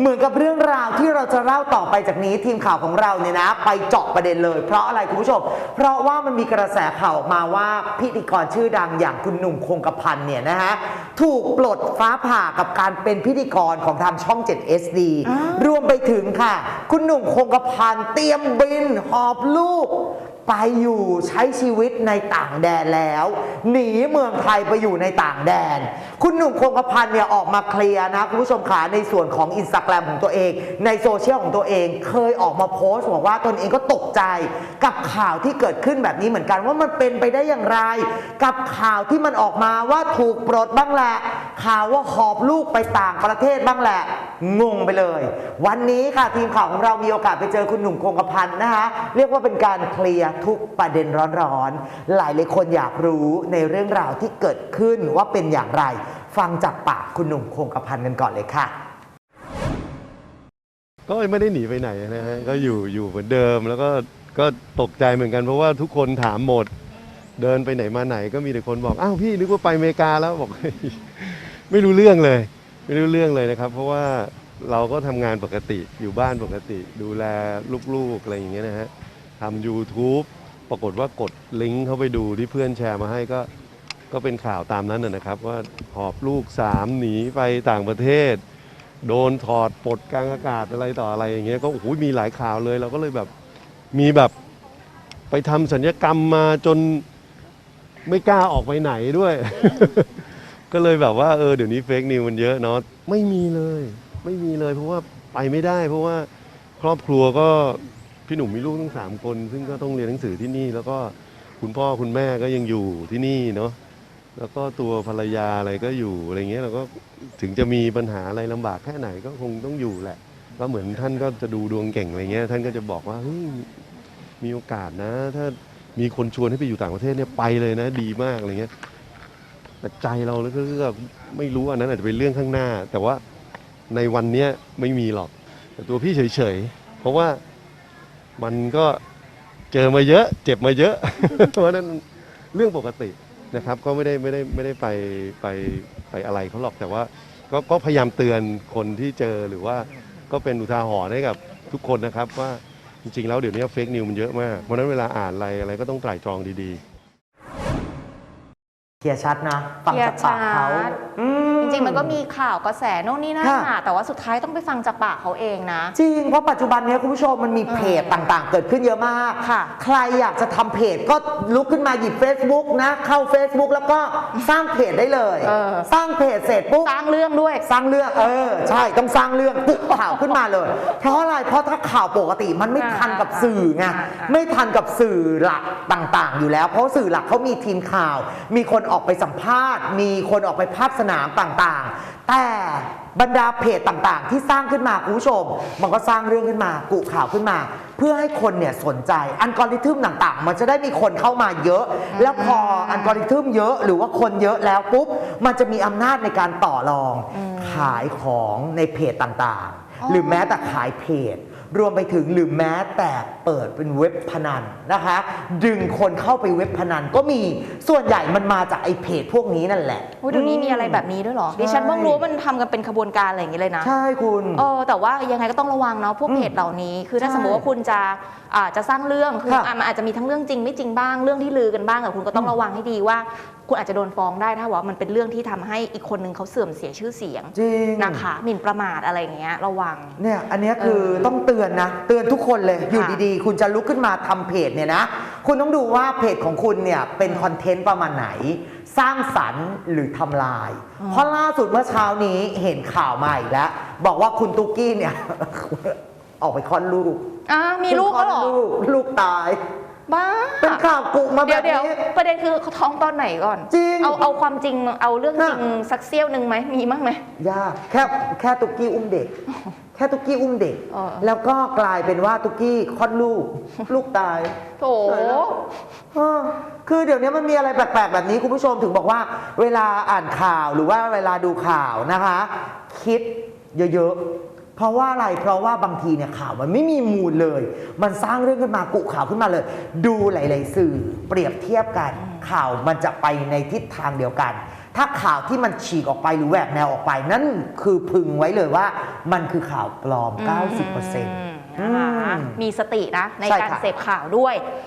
เหมือนกับเรื่องราวที่เราจะเล่าต่อไปจากนี้ทีมข่าวของเราเนี่ยนะ ไปเจาะประเด็นเลย เพราะอะไรคุณผู้ชม เพราะว่ามันมีกระแสข่าวออกมาว่าพิธีกรชื่อดังอย่างคุณหนุ่มคงกระพันธ์เนี่ยนะฮะถูกปลดฟ้าผ่ากับการเป็นพิธีกรของทางช่อง 7 SD รวมไปถึงค่ะ คุณหนุ่มคงกระพันธ์เตรียมบินหอบลูก ไปอยู่ใช้ชีวิตในต่างแดนแล้ว หนีเมืองไทยไปอยู่ในต่างแดน คุณหนุ่มคงกระพันเนี่ยออกมาเคลียร์นะคุณผู้ชมขาในส่วนของอินสตาแกรมของตัวเอง ในโซเชียลของตัวเอง เคยออกมาโพสต์บอกว่าตนเองก็ตกใจ กับข่าวที่เกิดขึ้นแบบนี้เหมือนกันว่ามันเป็นไปได้อย่างไร กับข่าวที่มันออกมาว่าถูกปลดบ้างแหละข่าวว่าหอบลูกไปต่างประเทศบ้างแหละ งงไปเลย วันนี้ค่ะทีมข่าวของเรามีโอกาสไปเจอคุณหนุ่มคงกระพันนะคะเรียกว่าเป็นการเคลียร์ทุกประเด็นร้อนๆหลายเลายคนอยากรู้ในเรื่องราวที่เกิดขึ้นว่าเป็นอย่างไร ฟังจากปากคุณหนุ่มคงกระพันกันก่อนเลยค่ะ ก็ไม่ได้หนีไปไหนนะฮะก็อยู่อยู่เหมือนเดิมแล้วก็ก็ตกใจเหมือนกันเพราะว่าทุกคนถามหมด เดินไปไหนมาไหนก็มีแต่คนบอกอ้าวพี่นึกว่าไปอเมริกาแล้วบอก ไม่รู้เรื่องเลย ไม่รู้เรื่องเลยนะครับ เพราะว่าเราก็ทำงานปกติอยู่บ้านปกติ ดูแลลูกๆอะไรอย่างเงี้ยนะฮะทำ YouTube ปรากฏว่ากดลิงก์เข้าไปดูที่เพื่อนแชร์มาให้ก็ก็เป็นข่าวตามนั้นนะนะครับ ว่าหอบลูกสามหนีไปต่างประเทศ โดนถอดปลดกลางอากาศอะไรต่ออะไรอย่างเงี้ยก็โอ้โหมีหลายข่าวเลยเราก็เลยแบบมีแบบไปทำสัญญกรรมมาจนไม่กล้าออกไปไหนด้วย ก็เลยแบบว่าเออเดี๋ยวนี้เฟกนิวมันเยอะเนาะไม่มีเลย ไม่มีเลย เพราะว่าไปไม่ได้ เพราะว่าครอบครัวก็พี่หนุ่มมีลูกทั้งสามคน ซึ่งก็ต้องเรียนหนังสือที่นี่ แล้วก็คุณพ่อคุณแม่ก็ยังอยู่ที่นี่เนาะแล้วก็ตัวภรรยาอะไรก็อยู่อะไรเงี้ยเราก็ถึงจะมีปัญหาอะไรลำบากแค่ไหนก็คงต้องอยู่แหละ ก็เหมือนท่านก็จะดูดวงเก่งอะไรเงี้ยท่านก็จะบอกว่าเฮ้ยมีโอกาสนะ ถ้ามีคนชวนให้ไปอยู่ต่างประเทศเนี่ยไปเลยนะ ดีมากอะไรเงี้ย แต่ใจเราแล้วก็ไม่รู้อันนั้นอาจจะเป็นเรื่องข้างหน้า แต่ว่าในวันเนี้ยไม่มีหรอก แต่ตัวพี่เฉยๆ เพราะว่ามันก็เจอมาเยอะ เจ็บมาเยอะ เพราะฉะนั้นเรื่องปกตินะครับ ก็ไม่ได้ไม่ได้ไม่ได้ไปไปไปอะไรเขาหรอกแต่ว่าก็ก็พยายามเตือนคนที่เจอหรือว่าก็เป็นอุทาหรณ์ให้กับทุกคนนะครับว่าจริงๆแล้วเดี๋ยวนี้เฟกนิวมันเยอะมากเพราะฉะนั้นเวลาอ่านอะไรอะไรก็ต้องไตร่ตรองดีๆ เคลียร์ชัดนะ ฟังจากปากเขาจริงๆมันก็มีข่าวกระแสโน่นนี่นั่นค่ะน่ะ แต่ว่าสุดท้ายต้องไปฟังจากปากเขาเองนะ จริง เพราะปัจจุบันเนี้ยคุณผู้ชมมันมีเพจต่างๆ เกิดขึ้นเยอะมากค่ะ ใครอยากจะทำเพจก็ลุกขึ้นมาหยิบ Facebook นะ เข้า Facebook แล้วก็สร้างเพจได้เลย เออ สร้างเพจเสร็จปุ๊บ สร้างเรื่องด้วย สร้างเรื่อง เออ ใช่ ต้องสร้างเรื่องปุ๊บข่าวขึ้นมาเลย เพราะอะไร เพราะถ้าข่าวปกติมันไม่ทันกับสื่อไง อ่าอ่าไม่ทันกับสื่อหลักต่าง ๆ อยู่แล้ว เพราะสื่อหลักเขามีทีมข่าว มีคนออกไปสัมภาษณ์ มีคนออกไปภาคสนามต่างๆ แต่บรรดาเพจต่างๆ ที่สร้างขึ้นมาคุณผู้ชม มันก็สร้างเรื่องขึ้นมากุข่าวขึ้นมา เพื่อให้คนเนี่ยสนใจอัลกอริทึมต่างๆ มันจะได้มีคนเข้ามาเยอะ แล้วพออัลกอริทึมเยอะหรือว่าคนเยอะแล้วปุ๊บมันจะมีอำนาจในการต่อรองขายของในเพจต่างๆ หรือแม้แต่ขายเพจ รวมไปถึงหรือแม้แต่เปิดเป็นเว็บพนันนะคะ ดึงคนเข้าไปเว็บพนันก็มีส่วนใหญ่มันมาจากไอ้เพจพวกนี้นั่นแหละ อุ๊ยเดี๋ยวนี้มีอะไรแบบนี้ด้วยเหรอใช่ดิฉันเพิ่งรู้ว่ามันทำกันเป็นขบวนการอะไรอย่างนี้เลยนะ ใช่คุณ เออแต่ว่ายังไงก็ต้องระวังเนาะพวกอืมเพจเหล่านี้ คือถ้าใช่สมมติว่าคุณจะอ่าจะสร้างเรื่องคือค่ะอะมันอาจจะมีทั้งเรื่องจริงไม่จริงบ้างเรื่องที่ลือกันบ้างแต่คุณก็ต้องระวังให้ดีว่าคุณอาจจะโดนฟ้องได้ถ้าว่ามันเป็นเรื่องที่ทำให้อีกคนนึงเขาเสื่อมเสียชื่อเสียงจริง นะคะหมิ่นประมาทอะไรอย่างเงี้ยระวัง เนี่ยอันเนี้ยคือเออต้องเตือนนะ เตือนทุกคนเลยอยู่ค่ะดีๆ คุณจะลุกขึ้นมาทำเพจเนี่ยนะ คุณต้องดูว่าเพจของคุณเนี่ยเป็นคอนเทนต์ประมาณไหน สร้างสรรค์หรือทำลาย เพราะล่าสุดเมื่อเช้านี้เห็นข่าวมาอีกแล้ว บอกว่าคุณตุ๊กกี้เนี่ย ออกไปคลอดลูกอ่ามีลูกคลอแล้วดเหรอลูกลูกตาย บ้าเป็นข่าวกุมาแบเดี๋ยวบเดี๋ยวนี้ ประเด็นคือเขาท้องตอนไหนก่อน จริงเอาเอาความจริงเอาเรื่องจริงน่ะ สักเสี้ยวหนึ่งไหมมีมั้งไหม ยากแค่แค่ตุ๊กกี้อุ้มเด็ก แค่ตุ๊กกี้อุ้มเด็กเออแล้วก็กลายเป็นว่าตุ๊กกี้คลอดลูก ลูกตาย โถเออคือเดี๋ยวนี้มันมีอะไรแปลกๆ แบบนี้คุณผู้ชมถึงบอกว่า เวลาอ่านข่าวหรือว่าเวลาดูข่าวนะคะ คิดเยอะๆ เพราะว่าอะไร เพราะว่าบางทีเนี่ยข่าวมันไม่มีมูลเลย มันสร้างเรื่องขึ้นมากุข่าวขึ้นมาเลย ดูหลาย ๆ สื่อเปรียบเทียบกัน ข่าวมันจะไปในทิศทางเดียวกัน ถ้าข่าวที่มันฉีกออกไปหรือแหวกแนวออกไป นั่นคือพึงไว้เลยว่ามันคือข่าวปลอม 90%อืมนะคะมีสตินะในใช่การค่ะเสพข่าวด้วย